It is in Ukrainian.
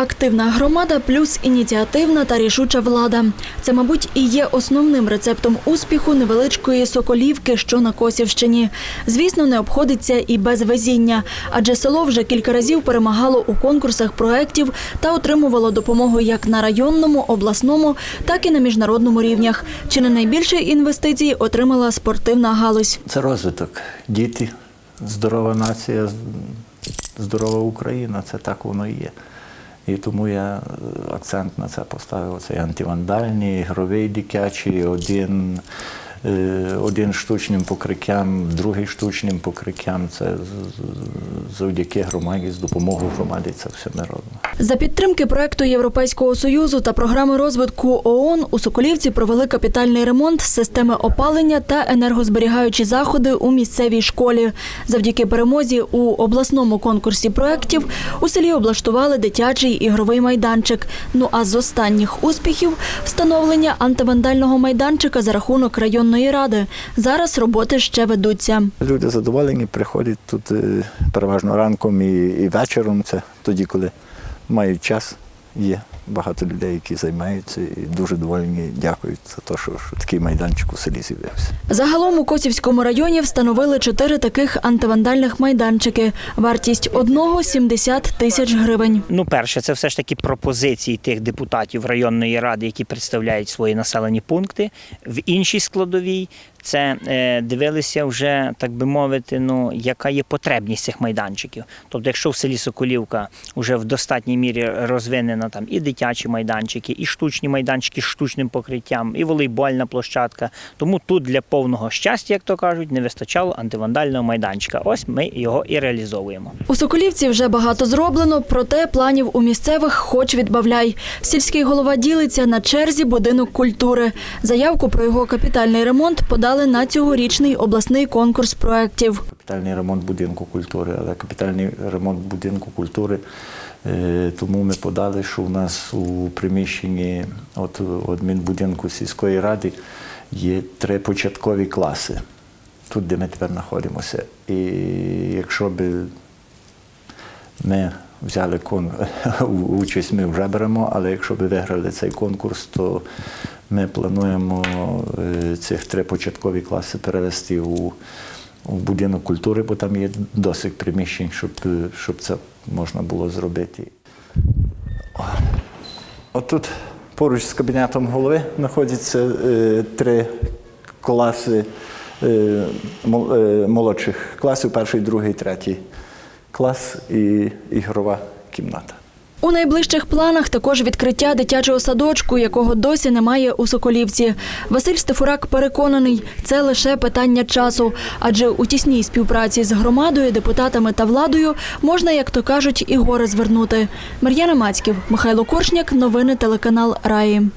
Активна громада плюс ініціативна та рішуча влада. Це, мабуть, і є основним рецептом успіху невеличкої соколівки, що на Косівщині. Звісно, не обходиться і без везіння, адже село вже кілька разів перемагало у конкурсах проєктів та отримувало допомогу як на районному, обласному, так і на міжнародному рівнях. Чи не найбільше інвестицій отримала спортивна галузь? Це розвиток. Діти, здорова нація, здорова Україна. Це так воно і є. І тому я е, акцент на це поставив. Це антивандальний, ігровий дитячий, один, один штучним покриттям, другий штучним покриттям. Це завдяки громаді, з допомогою громаді це все ми робимо. За підтримки проекту Європейського союзу та програми розвитку ООН у Соколівці провели капітальний ремонт системи опалення та енергозберігаючі заходи у місцевій школі. Завдяки перемозі у обласному конкурсі проєктів у селі облаштували дитячий ігровий майданчик. Ну а з останніх успіхів встановлення антивандального майданчика за рахунок районної ради. Зараз роботи ще ведуться. Люди задоволені, приходять тут е, переважно ранком і, вечором. Це тоді, коли мають час. Є багато людей, які займаються і дуже довольні, дякують за те, що, що такий майданчик у селі з'явився. Загалом у Косівському районі встановили чотири таких антивандальних майданчики. Вартість одного 70 тисяч гривень. Ну, перше, це все ж таки пропозиції тих депутатів районної ради, які представляють свої населені пункти. В іншій складовій це е, дивилися вже, так би мовити, ну яка є потребність цих майданчиків. Тобто, якщо в селі Соколівка вже в достатній мірі розвинена там і дитячі майданчики, і штучні майданчики з штучним покриттям, і волейбольна площадка. Тому тут для повного щастя, як то кажуть, не вистачало антивандального майданчика. Ось ми його і реалізовуємо. У Соколівці вже багато зроблено, проте планів у місцевих хоч відбавляй. Сільський голова ділиться на черзі будинок культури. Заявку про його капітальний ремонт подали на цьогорічний обласний конкурс проєктів. Капітальний ремонт будинку культури, але капітальний ремонт будинку культури. е, Тому ми подали, що в нас у приміщенні от, адмінбудинку сільської ради є три початкові класи, тут, де ми тепер знаходимося. І якщо б ми взяли кон... участь, ми вже беремо, але якщо б виграли цей конкурс, то ми плануємо е, цих три початкові класи перевести у, у будинок культури, бо там є досить приміщень, щоб, е, щоб це можна було зробити. Отут поруч з кабінетом голови знаходяться е, три класи мол- молодших класів, перший, другий, третій клас і ігрова кімната. У найближчих планах також відкриття дитячого садочку, якого досі немає у Соколівці. Василь Стефурак переконаний, це лише питання часу, адже у тісній співпраці з громадою, депутатами та владою можна, як то кажуть, і гори звернути. Мар'яна Мацьків, Михайло Коршняк, новини телеканал Раї.